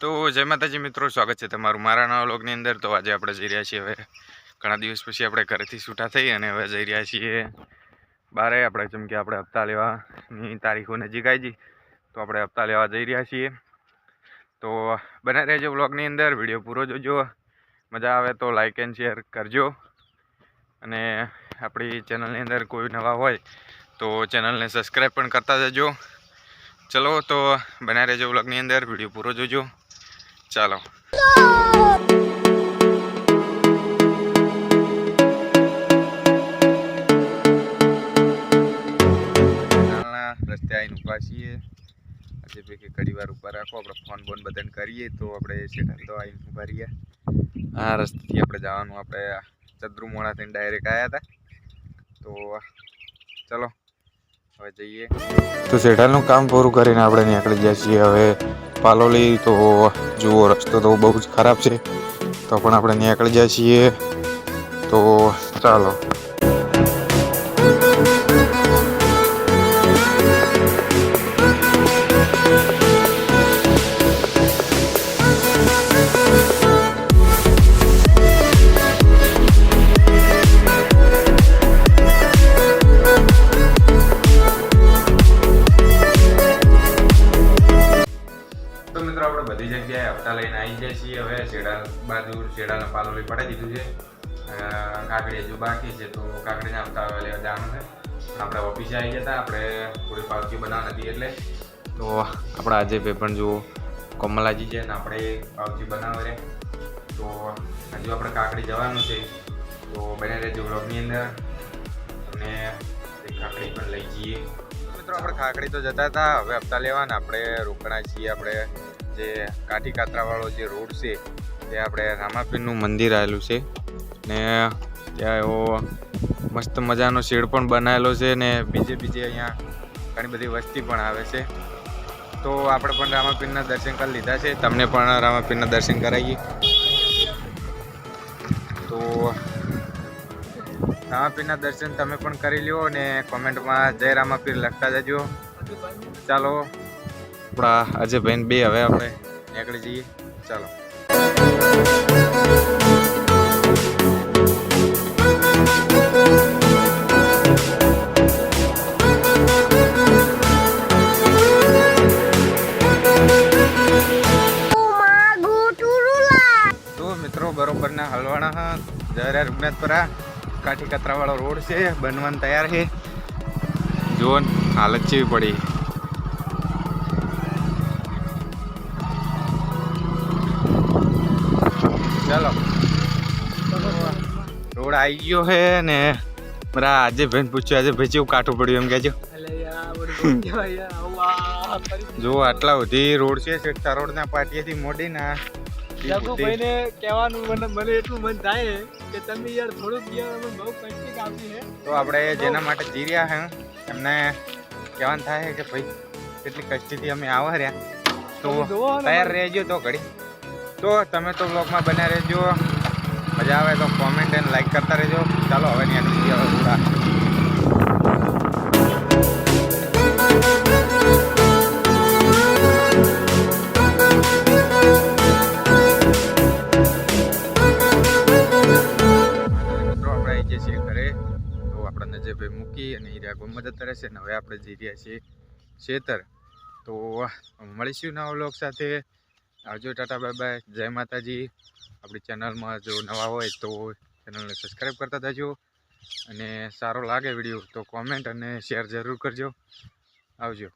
તો જય માતાજી મિત્રો, સ્વાગત છે તમારું મારા નવા લોગની અંદર. તો આજે આપણે જઈ રહ્યા છીએ હવે ઘણા દિવસ પછી આપણે ઘરેથી છૂટા થઈ અને હવે જઈ રહ્યા છીએ બારે. આપણે જેમ કે આપણે હપ્તા લેવાની તારીખો નજીક આવી જઈ તો આપણે હપ્તા લેવા જઈ રહ્યા છીએ. તો બને રહેજો વ્લોગની અંદર, વીડિયો પૂરો જોજો, મજા આવે તો લાઇક એન્ડ શેર કરજો. અને આપણી ચેનલની અંદર કોઈ નવા હોય તો ચેનલને સબસ્ક્રાઈબ પણ કરતા જજો. ચલો તો બના રહેજો વ્લોગની અંદર, વીડિયો પૂરો જોજો. ચાલો. રસ્તે આવીને ઊભા છીએ. આજે પૈકી ઘડી વાર ઊભા રાખો. આપણે ફોન બોન બધાને કરીએ તો આપણે સેટલ તો આવીને ઊભા રહીએ આ રસ્તેથી આપણે જવાનું. આપણે ચદ્રુમોણા થઈને ડાયરેક્ટ આવ્યા હતા તો ચલો હવે જઈએ. તો સેટલનું કામ પૂરું કરીને આપણે નીકળી જઈએ છીએ. હવે પાલોલી તો જુઓ, રસ્તો તો બહુ જ ખરાબ છે. તો પણ આપણે નીકળી ગયા છીએ. તો ચાલો. બધી જગ્યાએ હપ્તા લઈને આવી જાય છીએ હવે. શેડા બાજુ, શેડાના પાલોલી પડાવી દીધું છે. કાકડી હજુ બાકી છે તો કાકડીના હપ્તા હવે લેવા જવાનું આપણે ઓફિસે આવી હતા આપણે થોડી પાવતી બનાવવાની હતી એટલે. તો આપણા આજે પણ જુઓ, કોમલાજી છે ને આપણે પાવતી બનાવે તો હજુ આપણે કાકડી જવાનું છે. તો બને રહેજો વ્લોગની અંદર. અને કાકડી પણ લઈ જઈએ. મિત્રો, આપણે ખાખડી તો જતા હતા. હવે હપ્તા લેવાના. આપણે રોકણા છીએ. આપણે જે કાઠી કાતરાવાળો જે રોડ છે, તે આપણે રામાપીરનું મંદિર આવેલું છે. ને ત્યાં એવો મસ્ત મજાનો શેડ પણ બનાવેલો છે ને બીજે બીજે અહીંયા ઘણી બધી વસ્તી પણ આવે છે. તો આપણે પણ રામાપીરના દર્શન કરી લીધા છે. તમને પણ રામાપીરના દર્શન કરાવીએ. તો રામાપીરના દર્શન તમે પણ કરી લ્યો અને કોમેન્ટમાં જય રામાપીર લખતા જજો. ચાલો આપણા અજયભાઈ બે હવે આપણે નીકળી જઈએ. ચાલો. તો મિત્રો બરોબરના હલવાણા હા. જરા રૂપનાથપરા કાઠી કતરાવાળો રોડ છે બનવાનું તૈયાર છે. જુઓ ને, હાલત ચેવી પડી. ચાલો. રોડ આવી ગયો છે ને મારા આજે ભાઈ પૂછ્યું આજે ભાઈ જેવું કાઠું પડ્યું એમ કહેજો. જો આટલા બધી રોડ છે શેઠા રોડના પાટીએથી મોડીને આ ઈ બધી- ભાઈને કહેવાનું મને મને એટલું મન થાય કે તમે યાર થોડુંક યાર અમે બહુ કંઈક આપી હે. તો આપણે જેના માટે જી રહ્યા હે એમને કહેવાનું થાય કે ભાઈ કેટલી કષ્ટીથી અમે આવા રહ્યા. તો તૈયાર રહેજો તો ઘડી. તો તમે તો બ્લોગમાં બન્યા રહેજો. મજા આવે તો કોમેન્ટ એન્ડ લાઈક કરતા રહેજો. ચાલો હવે નીકળી હવે પૂરા આપણે છીએ ઘરે. તો આપણને જે ભાઈ મૂકી અને હીરા ગુમત કરે છે ને હવે આપણે જઈ રહ્યા છીએ ખેતર. તો મળીશું નવા વ્લોગ સાથે. આવજો ટાટા, બાય બાય. જય માતાજી. આપણી ચેનલમાં જો નવા હોય તો ચેનલને સબસ્ક્રાઈબ કરતા જજો. અને સારો લાગે વીડિયો તો કોમેન્ટ અને શેર જરૂર કરજો. આવજો.